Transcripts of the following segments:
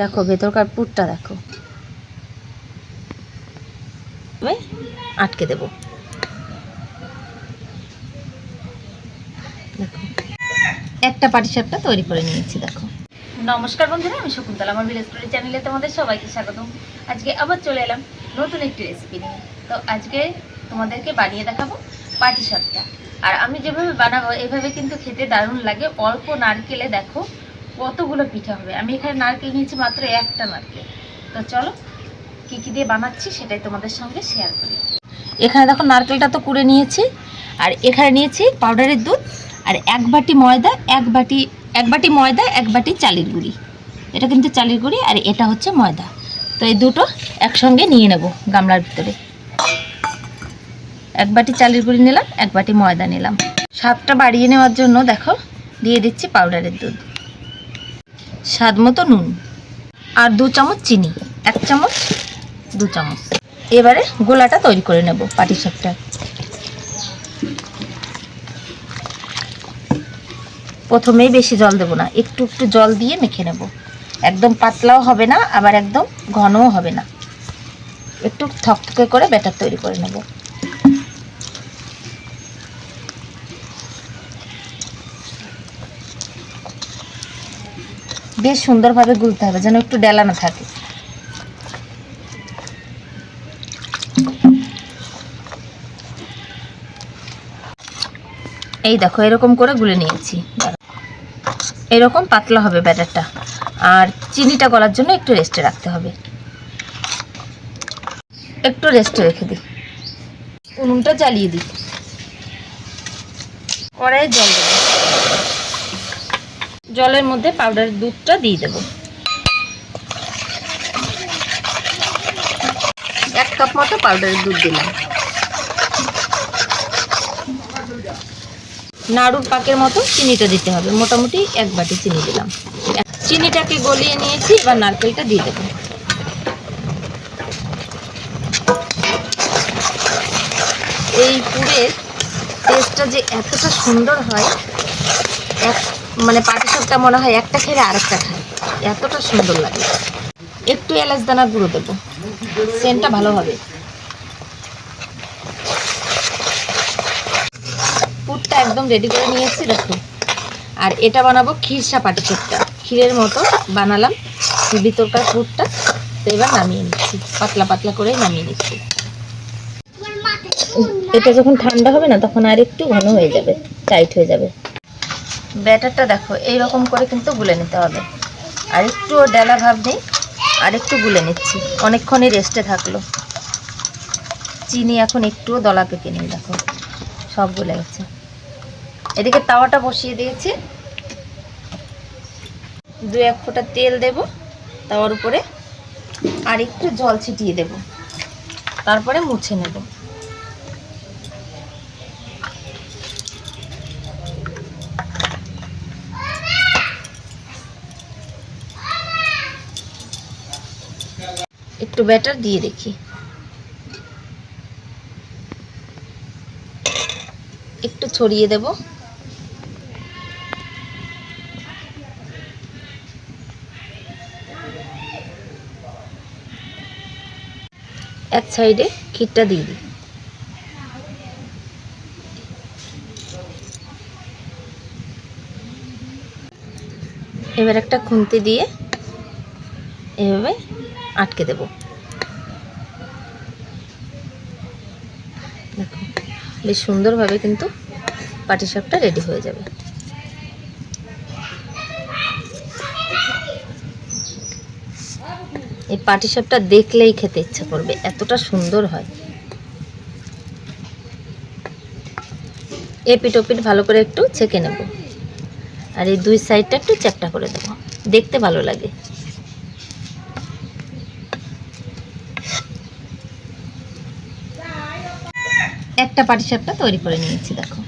দেখো, ভেতরকার পুরটা দেখো। আটকে দেব। একটা পাটিসাপটা তৈরি করে নিয়েছি, দেখো। নমস্কার বন্ধুরা, আমি শকুন্তলা আমার স্টোরি চ্যানেলে তোমাদের সবাইকে স্বাগতম। আজকে আবার চলে এলাম নতুন একটি রেসিপি নিয়ে। তো আজকে তোমাদেরকে বানিয়ে দেখাবো পাটিসাপটা। আর আমি যেভাবে বানাবো, এভাবে কিন্তু খেতে দারুণ লাগে। অল্প নারকেলে দেখো কতগুলো পিঠা হবে? আমি এখানে নারকেল নিয়েছি মাত্র একটা নারকেল। তো চলো, কী কী দিয়ে বানাচ্ছি সেটাই তোমাদের সঙ্গে শেয়ার করি। এখানে দেখো নারকেলটা তো কুড়ে নিয়েছি, আর এখানে নিয়েছি পাউডারের দুধ, আর এক বাটি ময়দা, এক বাটি এক বাটি ময়দা, এক বাটি চালের গুঁড়ি। এটা কিন্তু চালের গুঁড়ি, আর এটা হচ্ছে ময়দা। তো এই দুটো একসঙ্গে নিয়ে নেব গামলার ভিতরে। এক বাটি চালের গুঁড়ি নিলাম, এক বাটি ময়দা নিলাম। স্বাদটা বাড়িয়ে নেওয়ার জন্য দেখো, দিয়ে দিচ্ছি পাউডারের দুধ। স্বাদ মতো নুন আর দু চামচ চিনি, এক চামচ, দু চামচ। এবারে গোলাটা তৈরি করে নেব পাটিসাপটা প্রথমেই বেশি জল দেবো না, একটু একটু জল দিয়ে মেখে নেব। একদম পাতলাও হবে না, আবার একদম ঘনও হবে না। একটু থকথকে করে ব্যাটার তৈরি করে নেব। বেশ সুন্দরভাবে গুলতে হবে, যেন একটু ডেলা না থাকে। এই দেখো, এরকম করে গুলে নিয়েছি। এরকম পাতলা হবে ব্যাটারটা। আর চিনিটা গলার জন্য একটু রেস্টে রাখতে হবে। একটু রেস্টে রেখে দিই। উনুনটা জ্বালিয়ে দিই। কড়াইয়ে জল দেবো। জলের মধ্যে পাউডার দুধটা দিয়ে দেবো। এক কাপ মতো পাউডারের দুধ দিলাম। নাড়ুর পাকের মতো চিনিটা দিতে হবে। মোটামুটি এক বাটি চিনি দিলাম। চিনিটাকে গলিয়ে নিয়েছি, এবার নারকেলটা দিয়ে দেবো। এই পুরের টেস্টটা যে এতটা সুন্দর হয়, এক মানে পাটিসাপটা মনে হয় একটা খেলে আরেকটা খায়। এতটা সুন্দর লাগে। একটু এলাচ দানা গুঁড়ো দেবো। সেন্টটা ভালো হবে। পুরটা একদম রেডি করে নিয়েছি, দেখো। আর এটা বানাবো খিরসা পাটি পাটিসাপটা ক্ষীরের মতো বানালাম। ভিতরকার পুরটা। তো এবার নামিয়ে নিচ্ছি। পাতলা পাতলা করে নামিয়ে নিচ্ছি। এটা যখন ঠান্ডা হবে না, তখন আর একটু ঘন হয়ে যাবে টাইট হয়ে যাবে। ব্যাটারটা দেখো এই রকম করে কিন্তু গুলে নিতে হবে। আর একটু ডেলা ভাব নেই, আর একটু গুলে নিচ্ছি। অনেকক্ষণই রেস্টে থাকল। চিনি এখন একটুও দলা পেকে নেই, দেখো। সব গুলে গেছে। এদিকে তাওয়াটা বসিয়ে দিয়েছি। দু এক ফোঁটা তেল দেব তাওয়ার উপরে, আর একটু জল ছিটিয়ে দেব। তারপরে মুছে নেব। একটু ব্যাটার দিয়ে দেখি। একটু ছড়িয়ে দেব। এক সাইডে ক্ষীরটা দিয়ে দিই। এবার একটা খুন্তি দিয়ে এভাবে আটকে দেব। বেশ সুন্দরভাবে কিন্তু পাটিসাপটা রেডি হয়ে যাবে। এই পাটিসাপটা দেখলেই খেতে ইচ্ছা করবে, এতটা সুন্দর হয়। এপিট ওপিট ভালো করে একটু ছেঁকে নেব। আর এই দুই সাইডটা একটু চ্যাপটা করে দেবো। দেখতে ভালো লাগে। একটা পাটিসাপটা তৈরি করে নিয়েছি দেখো।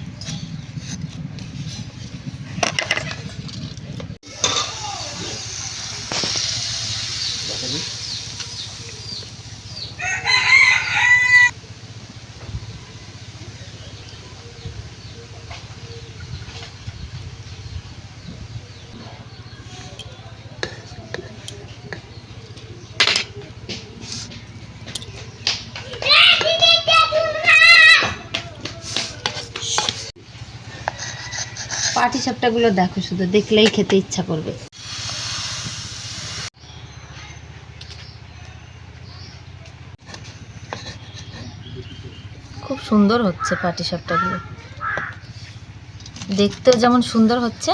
পাটি সাপটাগুলো দেখো শুধু, দেখলেই খেতে ইচ্ছা করবে। খুব সুন্দর হচ্ছে পাটি সাপটাগুলো। দেখতেও যেমন সুন্দর হচ্ছে,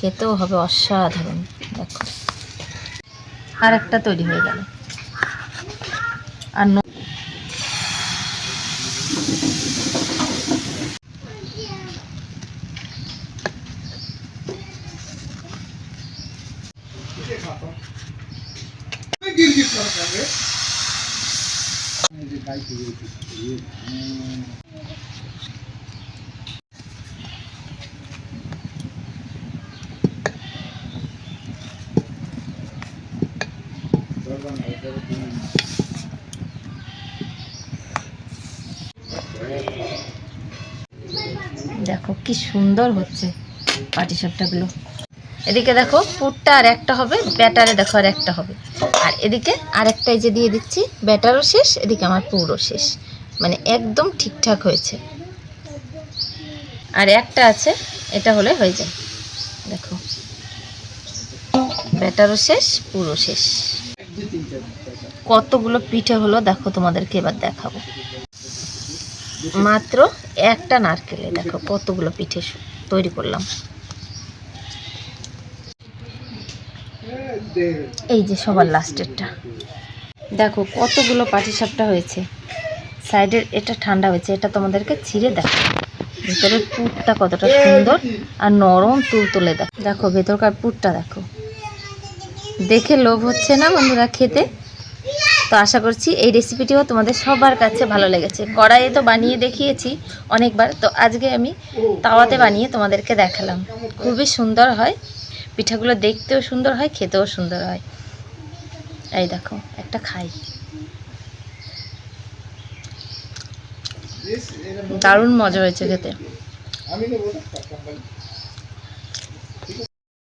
খেতেও হবে অসাধারণ, দেখো। আর একটা তৈরি হয়ে গেল। আর ন- দেখো কি সুন্দর হচ্ছে পাটি সাপটাগুলো এদিকে দেখো পুরটা আর একটা হবে, ব্যাটারে দেখো আর একটা হবে। এদিকে আরেকটাই যে দিয়ে দিচ্ছি, ব্যাটারও শেষ, এদিকে আমার পুরো শেষ। মানে একদম ঠিকঠাক হয়েছে। আর একটা আছে, এটা হলে হয়ে যায়। দেখো। ব্যাটারও শেষ, পুরো শেষ। কতগুলো পিঠে হলো দেখো তোমাদেরকে এবার দেখাবো। মাত্র একটা নারকেলে, দেখো কতগুলো পিঠে তৈরি করলাম। এই যে সবার লাস্টেরটা দেখো, কতগুলো পাটিসাপটা হয়েছে। সাইডের এটা ঠান্ডা হয়েছে, এটা তোমাদেরকে ছিঁড়ে দেখো ভেতরের পুরটা কতটা সুন্দর আর নরম তুলতুলে দেখো দেখো, ভেতরকার পুরটা দেখো। দেখে লোভ হচ্ছে না বন্ধুরা খেতে? তো আশা করছি এই রেসিপিটিও তোমাদের সবার কাছে ভালো লেগেছে। কড়াইয়ে তো বানিয়ে দেখিয়েছি অনেকবার, তো আজকে আমি তাওয়াতে বানিয়ে তোমাদেরকে দেখালাম। খুবই সুন্দর হয়। পিঠাগুলো দেখতেও সুন্দর হয়, খেতেও সুন্দর হয়। এই দেখো, একটা খাই। দারুণ মজা হয়েছে খেতে।